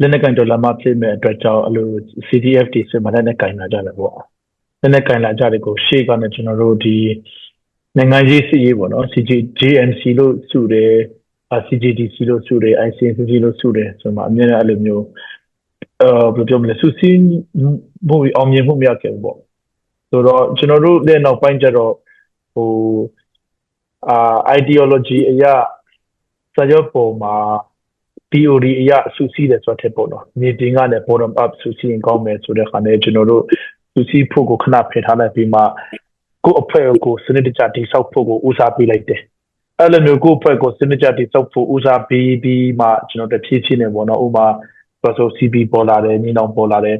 လက်နက်ကင်ဒေါ်လာမဖြစ်မဲ့အတွက်ကြောင့်အဲ့လို CDF တွေဆိုမှလက်နက်ကင်လာကြတယ်ပေါ့လက်နက်ကင်လာကြတယ်ကိုရှေ့ကနေကျွန်တော်တို့ဒီနိုင်ငံရေးစီရေးပေါ့နော် CG JNC လို့စုတယ် CGDC လို့စုတယ် ICNC လို့စုတယ်ဆိုမှအများနဲ့အဲ့လိုမျိုးအဲဘယ်လိုပြောမလဲစုစည်းမှုအောင်မြင်မှုမရခဲ့ဘူးပေါ့ဆိုတော့ကျွန်တော်တို့တဲ့နောက်ပိုင်းကျတော့ဟိုအာ ideology အရာစကြောပေါ်မှာ POD အရာစုစည်းတယ်ဆိုတဲ့ပေါ့နော် meeting ကလည်း bottom up စုစည်းရင်ကောင်းမယ်ဆိုတဲ့ခါနဲ့ကျွန်တော်တို့စုစည်းဖို့ကိုခဏဖယ်ထားလိုက်ပြီးမှကိုယ့်အဖွဲ့ကိုစနစ်တကျတိစောက်ဖို့ကိုဦးစားပေးလိုက်တယ်အဲ့လိုမျိုးကိုယ့်အဖွဲ့ကိုစနစ်တကျတိစောက်ဖို့ဦးစားပေးပြီးမှကျွန်တော်တို့ဖြည့်ချင်းနေပေါ့နော်ဥပမာဆို CB ပေါ်လာတယ်ညီနောင်ပေါ်လာတယ်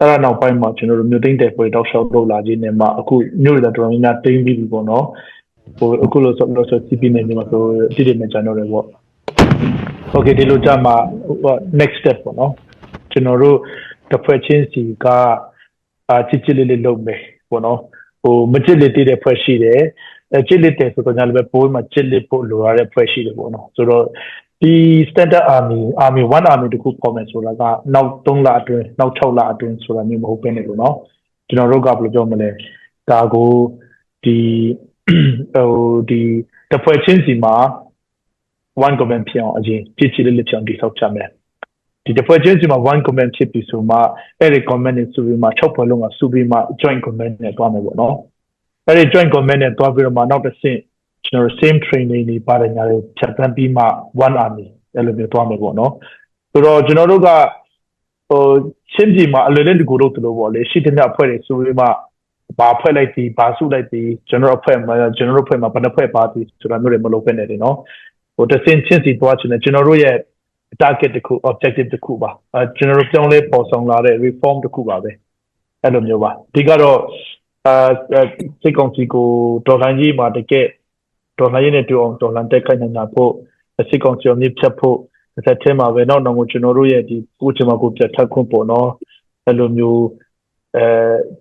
အဲ့ဒါနောက်ပိုင်းမှာကျွန်တော်တို့မြို့သိမ်းတဲ့ပွဲတောက်လျှောက်လုပ်လာခြင်းနဲ့မှအခုမြို့ရတဲ့တော်တော်များများတင်းပြီးပြီပေါ့နော်ဟိုအခုလို့ဆိုလို့ဆို CB နဲ့ညီမဆိုတည်တည်နေကြတော့တယ်ပေါ့ okay ဒီလိုကြမှာ next step ပေါ့နော်ကျွန်တော်တို့တစ်ဖွဲ့ချင်းစီကအာချစ်ချစ်လေးလေးလုပ်မယ်ပေါ့နော်ဟိုမချစ်လေးတည်တဲ့ဖွဲ့ရှိတယ်အဲချစ်လေးတဲ့ဆိုတော့ညာလည်းပဲဘိုးမှာချစ်လေးပို့လိုရတဲ့ဖွဲ့ရှိတယ်ပေါ့နော်ဆိုတော့ဒီ standard army army one army တခုပေါ်မယ်ဆိုတာကနောက်3လအတွင်းနောက်6လအတွင်းဆိုတာမျိုးမဟုတ်ဘဲနဲ့လို့နော်ကျွန်တော်တို့ကဘယ်လိုပြောမလဲဒါကိုဒီဟိုဒီတစ်ဖွဲ့ချင်းစီမှာ one comment ဖြစ်အောင်အရင်ကြည့်ကြည့်လေးလေးဖြစ်အောင်ဒီဆောက်ချမယ်ဒီတစ်ဖွဲ့ချင်းစီမှာ one comment ဖြစ်ပြီဆိုမှအဲ့ဒီ comment နဲ့စုပြီးမှ6ဖွဲ့လုံးကစုပြီးမှ joint comment နဲ့တွားမယ်ပေါ့နော်အဲ့ဒီ joint comment နဲ့တွားပြီးတော့မှနောက်တစ်ဆင့်ကျွန်တော် same training တွေပါတယ်ညာတွေဖြတ်သန်းပြီးမှ one army အဲ့လိုမျိုးတွားမယ်ပေါ့နော်ဆိုတော့ကျွန်တော်တို့ကဟိုချင်းပြည်မှာအလွယ်နဲ့တကူလို့တလို့ပေါ့လေရှိတဲ့မြအဖွဲ့တွေဆိုပြီးမှဘာဖွဲ့လိုက်ပြီးဘာစုလိုက်ပြီးကျွန်တော်အဖွဲ့မှာကျွန်တော်တို့ဖွဲ့မှာဘယ်နှဖွဲ့ပါပြီးဆိုတာမျိုးတွေမလုပ်ဖက်နဲ့တယ်နော် ဟိုတစ်စင်ချင်းစီတွားချင်တယ်ကျွန်တော်တို့ရဲ့ target တစ်ခု objective တစ်ခုပါအဲကျွန်တော်တို့ပြောင်းလဲပေါ်ဆောင်လာတဲ့ reform တစ်ခုပါပဲအဲ့လိုမျိုးပါဒီကတော့အဲစိတ်ကောင်းစီကိုဒေါ်လာကြီးမှာတကယ်ဒေါ်လာကြီးနဲ့တူအောင်ဒေါ်လာတက်ခိုင်းနေတာဖို့စိတ်ကောင်းစီအမြင့်ဖြတ်ဖို့တစ်သက်ထဲမှာပဲနောက်တော့ကျွန်တော်တို့ရဲ့ဒီကိုချင်မှာကိုပြတ်ထပ်ခွင့်ပေါ့နော်အဲ့လိုမျိုးအဲ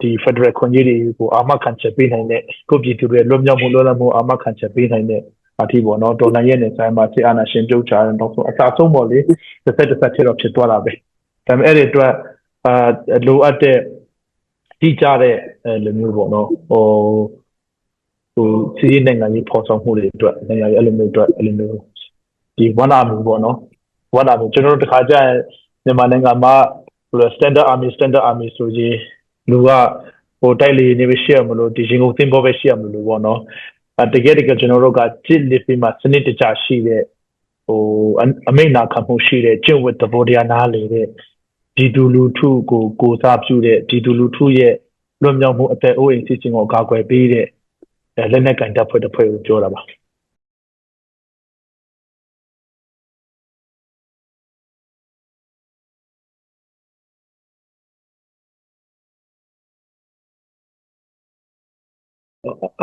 ဒီ federal ခွန်ကြီးတွေကိုအာမခံချက်ပေးနိုင်တဲ့ကိုပြည်သူတွေလွတ်မြောက်မှုလွတ်လပ်မှုအာမခံချက်ပေးနိုင်တဲ့ အထီးပေါ့နော်ဒေါ်လာရဲ့နေဆိုင်မှာစစ်အာဏာရှင်ပြုတ်ချတဲ့တော့ဆိုအစားဆုံးပေါ့လေတစ်ဆက်တစ်ဆက်ထတော့ဖြစ်သွားတာပဲဒါပေမဲ့အဲ့ဒီအတွက်အာလိုအပ်တဲ့တိကျတဲ့လူမျိုးပေါ့နော်ဟိုဟိုစီးရီးနိုင်ငံရေးပေါ်ဆောင်မှုတွေအတွက်နိုင်ငံရေးအဲ့လိုမျိုးအတွက်အဲ့လိုမျိုးဒီ one army ပေါ့နော် one army ကျွန်တော်တို့တခါကျရင်မြန်မာနိုင်ငံမှာဟို standard army standard army ဆိုရင်လူကဟိုတိုက်လေနေပဲရှိရမလို့ဒီရင်ကုန်သင်္ဘောပဲရှိရမလို့ပေါ့နော်အ တကယ်တကယ်ကျွန်တော်တို့ကကြစ်လစ်ပြီးမှစနစ်တကျရှိတဲ့ဟိုအမိန့်နာခံမှုရှိတဲ့ကျင့်ဝတ်သဘောတရားနားလေတဲ့ဒီဒူလူထုကိုကိုစားပြုတဲ့ဒီဒူလူထုရဲ့လွတ်မြောက်မှုအသက်အိုးအိမ်စီစဉ်ကိုအကာအကွယ်ပေးတဲ့လက်နက်ကင်တပ်ဖွဲ့တစ်ဖွဲ့ကိုပြောတာပါ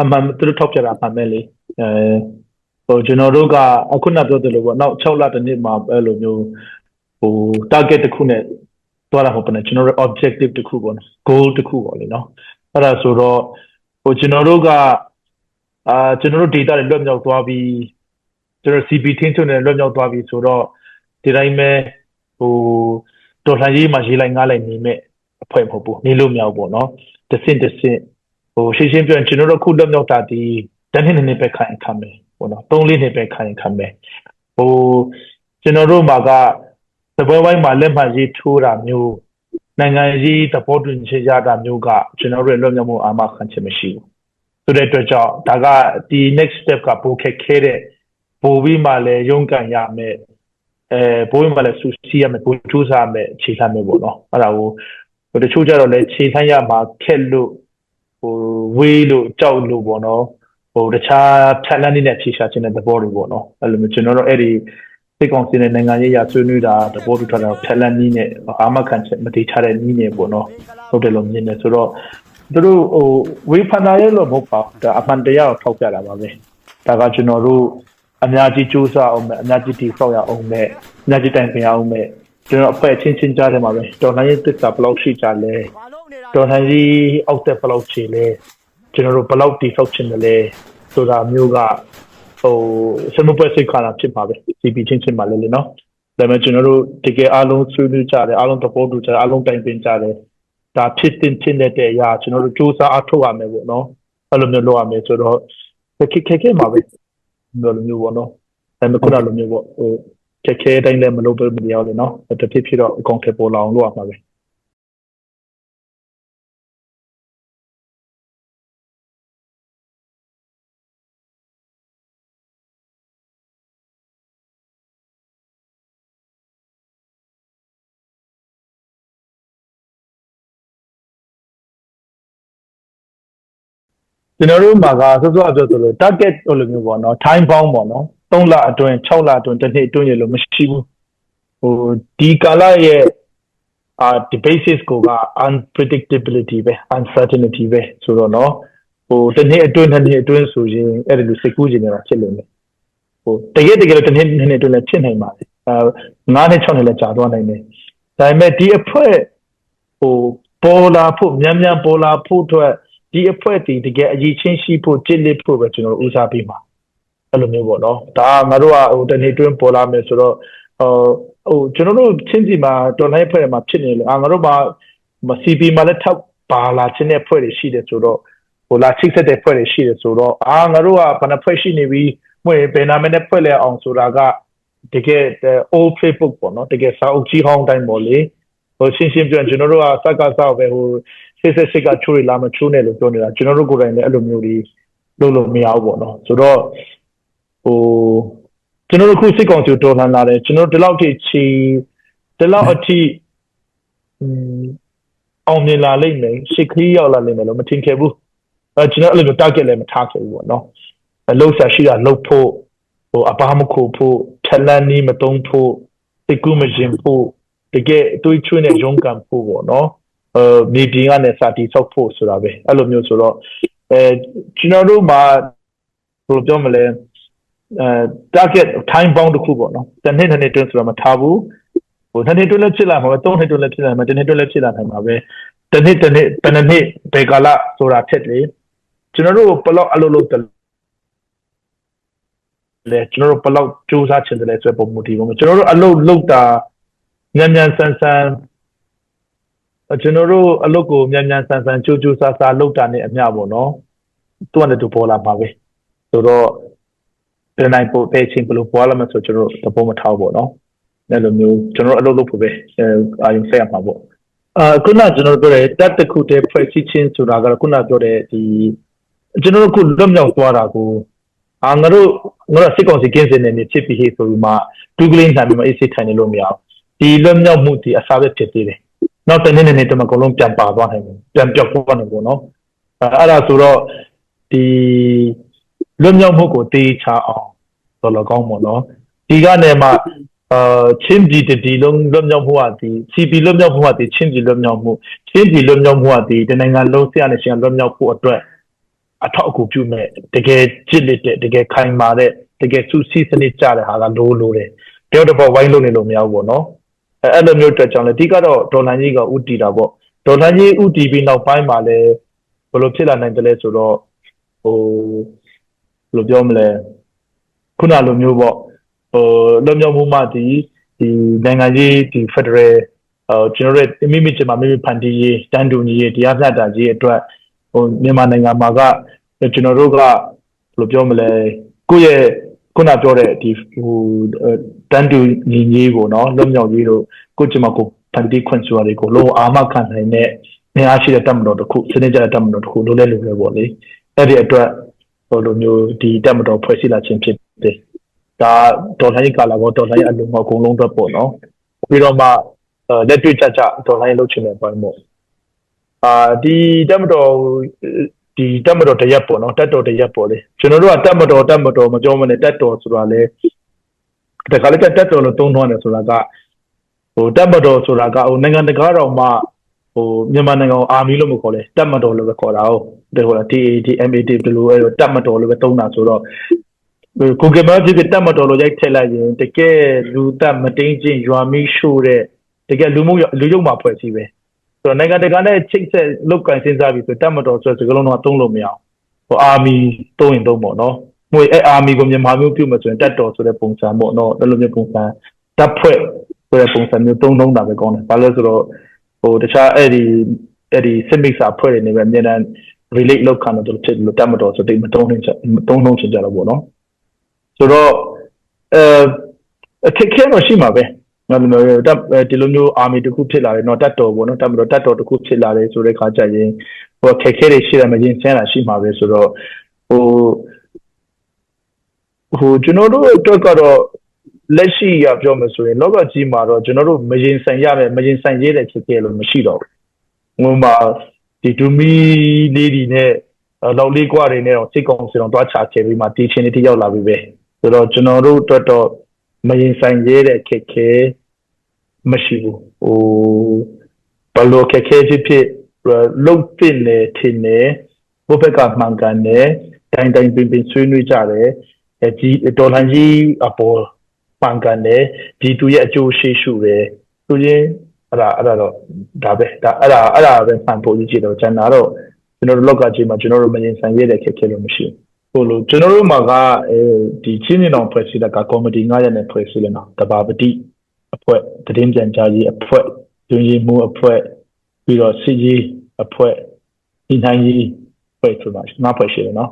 အမှန်သူတို့ထောက်ပြတာမှန်မယ်လေအဲဟိုကျွန်တော်တို့ကအခုနပြောသလိုပေါ့နောက်6လတစ်နှစ်မှာအဲ့လိုမျိုးဟို target တစ်ခုနဲ့တွားတာဟုတ်ပါနဲ့ကျွန်တော်တို့ objective တစ်ခုပေါ့နော် goal တစ်ခုပေါ့လေနော်အဲ့ဒါဆိုတော့ဟိုကျွန်တော်တို့ကအာကျွန်တော်တို့ data တွေလွတ်မြောက်သွားပြီးကျွန်တော် CP ထင်းချုံတွေလွတ်မြောက်သွားပြီးဆိုတော့ဒီတိုင်းပဲဟိုတော်လှန်ရေးမှာရေးလိုက်ငားလိုက်နေမဲ့အဖွဲ့မဟုတ်ဘူးနေလို့မရဘူးပေါ့နော်တဆင့်တဆင့် ဟိုရှင်းရှင်းပြောရင်ကျွန်တော်တို့ခုလွတ်မြောက်တာဒီတနည်းနည်းပဲခိုင်ခံမယ်ပေါ့နော်၃လေးနှစ်ပဲခိုင်ခံမယ်ဟိုကျွန်တော်တို့မှာကသဘောပိုင်းမှာလက်မှတ်ရေးထိုးတာမျိုးနိုင်ငံရေးသဘောတူညီချက်ရတာမျိုးကကျွန်တော်တို့လွတ်မြောက်မှုအာမခံချက်မရှိဘူးဆိုတဲ့အတွက်ကြောင့်ဒါကဒီ next step ကပိုခက်ခဲတဲ့ပိုပြီးမှလည်းရုန်းကန်ရမယ်အဲပိုပြီးမှလည်းစူစီရမယ်ပိုထူးစားမယ်ခြေလှမ်းမယ်ပေါ့နော်အဲ့ဒါကိုဟိုတချို့ကြတော့လည်းခြေလှမ်းရမှာခက်လို့ ဟိုဝေးလို့ကြောက်လို့ပေါ့နော်ဟိုတခြားဖြတ်လန်းနေတဲ့ဖြေရှာခြင်းတဲ့သဘောတွေပေါ့နော်အဲ့လိုမျိုးကျွန်တော်တို့အဲ့ဒီစိတ်ကောင်းစင်းတဲ့နိုင်ငံရေးရာဆွေးနွေးတာသဘောတူထားတာဖြတ်လန်းနည်းနဲ့အာမခံချက်မတိထားတဲ့နည်းနဲ့ပေါ့နော်ဟုတ်တယ်လို့မြင်တယ်ဆိုတော့သူတို့ဟိုဝေဖန်တာရဲ့လို့မဟုတ်ပါဘူးဒါအမှန်တရားကိုထောက်ပြတာပါပဲဒါကကျွန်တော်တို့အများကြီးစူးစမ်းအောင်မယ်အများကြီးတည်ဆောက်ရအောင်မယ်အများကြီးတိုင်ပင်အောင်မယ်ကျွန်တော်အဖွဲ့ချင်းချင်းကြားထဲမှာပဲတော်လိုင်းရဲ့တစ်စာဘယ်လောက်ရှိကြလဲ တော်လိုင်းကြီးအောက်တက်ဘယ်လောက်ချေလဲကျွန်တော်တို့ဘယ်လောက်တည်ဆောက်ချင်တယ်လဲဆိုတာမျိုးကဟိုစမပွဲစိတ်ခါတာဖြစ်ပါပဲ CP ချင်းချင်းပါလေလေနော်ဒါပေမဲ့ကျွန်တော်တို့တကယ်အားလုံးဆွေးနွေးကြတယ်အားလုံးသဘောတူကြတယ်အားလုံးတိုင်ပင်ကြတယ်ဒါဖြစ်တင်ဖြစ်နေတဲ့အရာကျွန်တော်တို့စူးစမ်းအထောက်ရမယ်ပေါ့နော်အဲ့လိုမျိုးလုပ်ရမယ်ဆိုတော့ခက်ခဲခဲမှာပဲဘယ်လိုမျိုးပေါ့နော်ဒါပေမဲ့ခုနလိုမျိုးပေါ့ဟိုခက်ခဲတိုင်းလည်းမလုပ်လို့မရဘူးလေနော်တဖြစ်ဖြစ်တော့အကောင့်ထဲပေါ်လာအောင်လုပ်ရမှာပဲ ကျွန်တော်တို့မှာကစောစောပြောသလို target ဟိုလိုမျိုးပေါ့နော် time bound ပေါ့နော်3လအတွင်း6လအတွင်းတစ်နှစ်အတွင်းရလို့မရှိဘူးဟိုဒီကာလရဲ့အာဒီ basis ကိုက unpredictability ပဲ uncertainty ပဲဆိုတော့နော်ဟိုတစ်နှစ်အတွင်းတစ်နှစ်အတွင်းဆိုရင်အဲ့ဒါလိုစိတ်ကူးခြင်းတွေဖြစ်လို့မယ်ဟိုတကယ်တကယ်လို့တစ်နှစ်နှစ်နှစ်အတွင်းလည်းဖြစ်နိုင်ပါတယ်အာ9နှစ်6နှစ်လည်းကြာသွားနိုင်တယ်ဒါပေမဲ့ဒီအဖွဲ့ဟိုပေါ်လာဖို့မြန်မြန်ပေါ်လာဖို့အတွက် ဒီအဖွဲ့တည်တကယ်အရေးချင်းရှိဖို့ကြစ်လစ်ဖို့ပဲကျွန်တော်ဦးစားပေးမှာအဲ့လိုမျိုးပေါ့နော်ဒါကငါတို့ကဟိုတနေ့တွင်းပေါ်လာမယ်ဆိုတော့ဟိုဟိုကျွန်တော်တို့ချင်းစီမှာတော်လိုင်းဖွဲ့မှာဖြစ်နေလို့အာငါတို့မှာ CP မှာလည်းထောက်ပါလာခြင်းတဲ့ဖွဲ့တွေရှိတယ်ဆိုတော့ဟိုလာချိတ်ဆက်တဲ့ဖွဲ့တွေရှိတယ်ဆိုတော့အာငါတို့ကဘယ်နှဖွဲ့ရှိနေပြီမွေဘယ်နာမည်နဲ့ဖွဲ့လဲအောင်ဆိုတာကတကယ် old facebook ပေါ့နော်တကယ်စာအုပ်ကြီးဟောင်းတိုင်းပေါ့လေဟိုရှင်းရှင်းပြောရင်ကျွန်တော်တို့ကစက်ကစောက်ပဲဟို စစ်စစ်စစ်ကချိုးရလာမချိုးနဲ့လို့ပြောနေတာကျွန်တော်တို့ကိုယ်တိုင်လည်းအဲ့လိုမျိုးကြီးလုပ်လို့မရဘူးပေါ့နော်ဆိုတော့ဟိုကျွန်တော်တို့ခုစစ်ကောင်စီတော်လှန်လာတယ်ကျွန်တော်တို့ဒီလောက်ထိချီဒီလောက်အထိอืมအောင်မြင်လာလိမ့်မယ်ရှစ်ခရီးရောက်လာလိမ့်မယ်လို့မထင်ခဲ့ဘူးအဲကျွန်တော်အဲ့လိုမျိုး target လည်းမထားခဲ့ဘူးပေါ့နော်အလုံးဆက်ရှိတာလုပ်ဖို့ဟိုအပါမခုဖို့ထလန်နီးမတုံးဖို့စိတ်ကူးမရင်ဖို့တကယ်တွေးချွေးနဲ့ရုန်းကန်ဖို့ပေါ့နော် အဲမြေပြင်ကနေစတီဆောက်ဖို့ဆိုတာပဲအဲ့လိုမျိုးဆိုတော့အဲကျွန်တော်တို့မှာဘယ်လိုပြောမလဲအဲ target time bound တစ်ခုပေါ့နော်တစ်နှစ်တစ်နှစ်တွင်းဆိုတော့မထားဘူးဟိုတစ်နှစ်တွင်းလည်းဖြစ်လာမှာပဲသုံးနှစ်တွင်းလည်းဖြစ်လာမှာတစ်နှစ်တွင်းလည်းဖြစ်လာနိုင်မှာပဲတစ်နှစ်တစ်နှစ်ဘယ်နှစ်နှစ်ဘယ်ကာလဆိုတာဖြစ်လေကျွန်တော်တို့ဘယ်လောက်အလုပ်လုပ်တယ်လဲကျွန်တော်တို့ဘယ်လောက်စူးစမ်းချင်တယ်လဲဆိုတဲ့ပုံမူတည်ပါမယ်ကျွန်တော်တို့အလုပ်လုပ်တာမြန်မြန်ဆန်ဆန် ကျွန်တော်တို့အလုပ်ကိုမြန်မြန်ဆန်ဆန်ကြိုးကြိုးစားစားလုပ်တာနဲ့အမျှပေါ့နော်သူကလည်းသူပေါ်လာပါပဲဆိုတော့ဒီနိုင်ပို့တဲ့ချင်းဘယ်လိုပေါ်လာမလဲဆိုကျွန်တော်တို့သဘောမထားဘူးပေါ့နော်အဲ့လိုမျိုးကျွန်တော်တို့အလုပ်လုပ်ဖို့ပဲအာရုံစိုက်ရမှာပေါ့အာခုနကျွန်တော်တို့ပြောတဲ့တက်တစ်ခုတည်းဖွဲ့စည်းခြင်းဆိုတာကတော့ခုနပြောတဲ့ဒီကျွန်တော်တို့ခုလွတ်မြောက်သွားတာကိုအာငါတို့ငါတို့စစ်ကောင်စီကင်းစင်နေနေဖြစ်ပြီးဟေ့ဆိုပြီးမှဒူးကလင်းဆိုင်ပြီးမှအေးစိတ်ထိုင်နေလို့မရဘူးဒီလွတ်မြောက်မှုဒီအစားပဲဖြစ်သေးတယ် နောက်တစ်နေ့နဲ့တမကလုံးပြန်ပါသွားနိုင်တယ်ပြန်ပြောက်သွားနိုင်ပေါ့နော်အဲ့ဒါဆိုတော့ဒီလွတ်မြောက်မှုကိုတေးချအောင်တော်တော်ကောင်းပေါ့နော်ဒီကနေမှအာချင်းပြည်တည်လုံးလွတ်မြောက်မှုဟာဒီ CP လွတ်မြောက်မှုဟာဒီချင်းပြည်လွတ်မြောက်မှုချင်းပြည်လွတ်မြောက်မှုဟာဒီတနိုင်ငံလုံးဆရာနဲ့ရှင်လွတ်မြောက်ဖို့အတွက်အထောက်အကူပြုမဲ့တကယ်ကြစ်လက်တဲ့တကယ်ခိုင်မာတဲ့တကယ်စုစည်းစနစ်ကြတဲ့ဟာကလိုးလိုတယ်ပြောတော့ဝိုင်းလို့နေလို့မရဘူးပေါ့နော် အဲအဲ့လိုမျိုးအတွက်ကြောင့်လေအဓိကတော့ဒေါ်လာကြီးကဥတီတာပေါ့ဒေါ်လာကြီးဥတီပြီးနောက်ပိုင်းမှာလည်းဘယ်လိုဖြစ်လာနိုင်တယ်လဲဆိုတော့ဟိုဘယ်လိုပြောမလဲခုနလိုမျိုးပေါ့ဟိုလွတ်မြောက်မှုမှဒီဒီနိုင်ငံကြီးဒီ Federal ဟိုကျွန်တော်တို့မိမိချင်မှာမိမိဖန်တီးရေးတန်တူညီရေးတရားမျှတရေးအတွက်ဟိုမြန်မာနိုင်ငံမှာကကျွန်တော်တို့ကဘယ်လိုပြောမလဲကိုယ့်ရဲ့ ခုနပြောတဲ့ဒီဟိုတန်တူညီရေးကိုနော်လွတ်မြောက်ရေးတို့ကိုကျမကိုဖန်တီးခွင့်ဆိုတာတွေကိုလုံးအာမခံနိုင်တဲ့နေရာရှိတဲ့တပ်မတော်တစ်ခုစနစ်ကျတဲ့တပ်မတော်တစ်ခုလိုလဲလိုလဲပေါ့လေအဲ့ဒီအတွက်ဟိုလိုမျိုးဒီတပ်မတော်ဖွဲ့စည်းလာခြင်းဖြစ်တယ်ဒါဒေါ်လာရေးကာလာပေါ့ဒေါ်လာရေးအလုံးအကုန်လုံးတော့ပေါ့နော်ပြီးတော့မှလက်တွေ့ကြကြဒေါ်လာရေးလုပ်ချင်တဲ့ပိုင်းပေါ့အာဒီတက်မတော် ဒီတက်မတော်တရက်ပေါ့နော်တက်တော်တရက်ပေါ့လေကျွန်တော်တို့ကတက်မတော်တက်မတော်မပြောမနဲ့တက်တော်ဆိုတာလေတခါလေတက်တော်လို့သုံးထွန်းတယ်ဆိုတာကဟိုတက်မတော်ဆိုတာကဟိုနိုင်ငံတကာတော်မှဟိုမြန်မာနိုင်ငံကိုအာမီလို့မခေါ်လဲတက်မတော်လို့ပဲခေါ်တာဟုတ်တယ်ဟိုလား TAT MAT ဘယ်လိုအဲတက်မတော်လို့ပဲသုံးတာဆိုတော့ကိုကမကြီးတက်မတော်လို့ရိုက်ထည့်လိုက်ရင်တကယ်လူတက်မတင်းချင်းရွာမီးရှို့တဲ့တကယ်လူမှုလူရုပ်မှာဖွဲ့စည်းပဲ ဆိုတော့နိုင်ငံတကာနဲ့ချိတ်ဆက်လုတ်ကန်စဉ်းစားပြီးဆိုတက်မတော်ဆိုတဲ့စကားလုံးတော့သုံးလို့မရအောင်ဟိုအာမီသုံးရင်သုံးပေါ့နော်ငွေအဲအာမီကိုမြန်မာမျိုးပြုမှဆိုရင်တက်တော်ဆိုတဲ့ပုံစံပေါ့နော်အဲ့လိုမျိုးပုံစံတတပ်ဖွဲ့ဆိုတဲ့ပုံစံမျိုးသုံးလုံးတာပဲကောင်းတယ်ဘာလို့လဲဆိုတော့ဟိုတခြားအဲ့ဒီအဲ့ဒီစစ်မိတ်စာဖွဲ့တွေနေပဲအများတန်း relate လောက်ခံတော့ဖြစ်လို့တတ်မတော်ဆိုတိတ်မတုံးနှင်းချက်မတုံးနှုံးချင်ကြတော့ပေါ့နော်ဆိုတော့အဲအခက်ခဲတော့ရှိမှာပဲ နော်ဒီလိုတပ်ဒီလိုမျိုး army တခုဖြစ်လာတယ်နော်တတ်တော်ပေါ့နော်တတ်မတော်တတ်တော်တခုဖြစ်လာတယ်ဆိုတဲ့ခါကျရင်ဟိုအခက်ခဲတွေရှိတယ်မရင်ဆန်းတာရှိမှာပဲဆိုတော့ဟိုဟိုကျွန်တော်တို့အတွက်ကတော့လက်ရှိရပြောမယ်ဆိုရင်လောကကြီးမှာတော့ကျွန်တော်တို့မရင်ဆိုင်ရမယ်မရင်ဆိုင်ရတဲ့ဖြစ်ခဲ့လို့မရှိတော့ဘူးဟိုမှာဒီဒူမီလေးဒီနဲ့လောက်လေးကွာတွေနဲ့တော့စိတ်ကောင်းစင်တော့တွားချခဲ့ပြီးမှတီချင်းတွေရောက်လာပြီပဲဆိုတော့ကျွန်တော်တို့အတွက်တော့မရင်ဆိုင်ရတဲ့ခက်ခဲ မရှိဘူးဟိုဘလို့ခက်ခဲဖြစ်ဖြစ်လုတ်တင်နေထင်နေဘုဘက်ကမှန်ကန်နေတိုင်းတိုင်းပင်ပင်ဆွေးနွေးကြတယ်အဲဒီဒေါ်လာကြီးအပေါ်မှန်ကန်တယ်ဒီသူရဲ့အကျိုးရှိရှုတယ်သူချင်းအဲ့ဒါအဲ့ဒါတော့ဒါပဲဒါအဲ့ဒါအဲ့ဒါပဲမှန်ဖို့ကြည့်တော့ကျန်တာတော့ကျွန်တော်တို့လောက်ကကြီးမှာကျွန်တော်တို့မရင်ဆိုင်ရတဲ့ခက်ခဲလို့မရှိဘူးဟိုလိုကျွန်တော်တို့မှာကအဲဒီချင်းနေအောင်ဖွဲ့စည်းတာကကော်မတီ9ရက်နဲ့ဖွဲ့စည်းနေတာတဘာပတိ အဖွဲ့တည်င်းပြန်ကြားရေးအဖွဲ့တွင်ရေးမှုအဖွဲ့ပြီးတော့စစ်ရေးအဖွဲ့ဒီနိုင်ရေးဖွဲ့ဆိုတာငါဖွဲ့ရှိတယ်နော်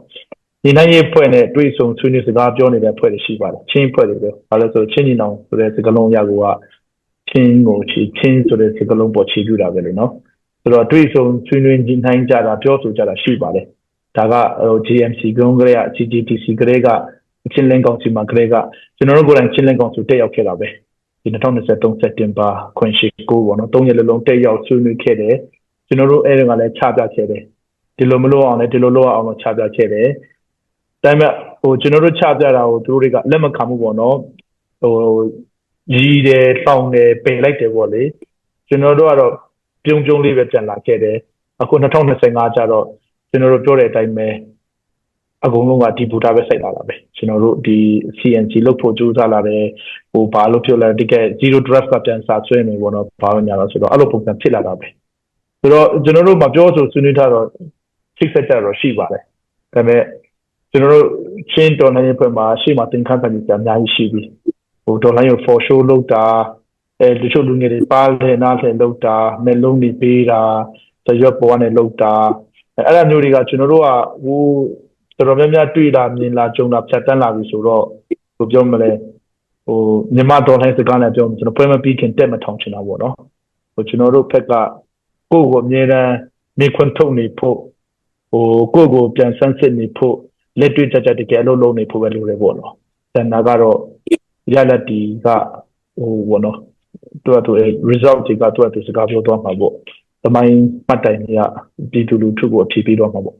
ဒီနိုင်ရေးဖွဲ့နဲ့တွေ့ဆုံဆွေးနွေးစကားပြောနေတဲ့ဖွဲ့တွေရှိပါတယ်ချင်းဖွဲ့တွေပဲဘာလို့ဆိုချင်းညီနောင်ဆိုတဲ့စကားလုံးအရာကချင်းကိုချီချင်းဆိုတဲ့စကားလုံးပေါ်ချီပြတာပဲလေနော်ဆိုတော့တွေ့ဆုံဆွေးနွေးနိုင်ကြတာပြောဆိုကြတာရှိပါတယ်ဒါကဟို GMC ဂုံးကလေးက GGTC ကလေးကချင်းလင်းကောင်စီမှာကလေးကကျွန်တော်တို့ကိုယ်တိုင်ချင်းလင်းကောင်စီတက်ရောက်ခဲ့တာပဲ ဒီ2023စက်တင်ဘာခွင့်ရှိကိုပေါ့နော်၃ရက်လုံးတက်ရောက်ဆွေးနွေးခဲ့တယ်ကျွန်တော်တို့အဲ့ဒါကလည်းချပြခဲ့တယ်ဒီလိုမလုပ်အောင်လည်းဒီလိုလုပ်အောင်လို့ချပြခဲ့တယ်ဒါပေမဲ့ဟိုကျွန်တော်တို့ချပြတာကိုသူတို့တွေကလက်မခံဘူးပေါ့နော်ဟိုကြီးတယ်တောင်းတယ်ပယ်လိုက်တယ်ပေါ့လေကျွန်တော်တို့ကတော့ပြုံပြုံလေးပဲပြန်လာခဲ့တယ်အခု2025ကျတော့ကျွန်တော်တို့ပြောတဲ့အတိုင်းပဲ အကုန်လုံးကဒီဘူတာပဲစိုက်လာတာပဲကျွန်တော်တို့ဒီ CNC လုတ်ဖို့ကြိုးစားလာတယ်ဟိုဘာလို့ပြောလဲတကယ် zero draft ကပြန်စာဆွဲနေပေါ့နော်ဘာလို့ညာတော့ဆိုတော့အဲ့လိုပုံစံဖြစ်လာတာပဲဆိုတော့ကျွန်တော်တို့မပြောဆိုဆွေးနွေးထားတော့ six set တော့ရှိပါတယ်ဒါပေမဲ့ကျွန်တော်တို့ချင်းတော်နိုင်ဖွဲ့မှာရှေ့မှာတင်ခန်းခံကြအများကြီးရှိပြီဟိုတော်လိုင်းကို for show လုပ်တာအဲတချို့လူငယ်တွေပါလေနားလေလုပ်တာမျက်လုံးတွေပေးတာသရွက်ပေါ်ကနေလုပ်တာအဲ့ဒါမျိုးတွေကကျွန်တော်တို့ကဟို တော်တော်များများတွေ့လာမြင်လာကြုံလာဖြတ်တန်းလာပြီဆိုတော့ဟိုပြောမလဲဟိုမြန်မာတော်လိုင်းစကားနဲ့ပြောကျွန်တော်ပွဲမပြီးခင်တက်မထောင်ချင်တာပေါ့နော်ဟိုကျွန်တော်တို့ဖက်ကကိုယ့်ကိုအမြဲတမ်းနေခွန်းထုတ်နေဖို့ဟိုကိုယ့်ကိုပြန်ဆန်းစစ်နေဖို့လက်တွေ့ကြကြတကယ်အလုပ်လုပ်နေဖို့ပဲလိုတယ်ပေါ့နော်။တန်တာကတော့ရလက်တီကဟိုဘောနော်သူကသူ result တွေကသူကသူစကားပြောသွားမှာပေါ့။သမိုင်းမှတ်တိုင်တွေကပြည်သူလူထုကိုအဖြေပေးတော့မှာပေါ့။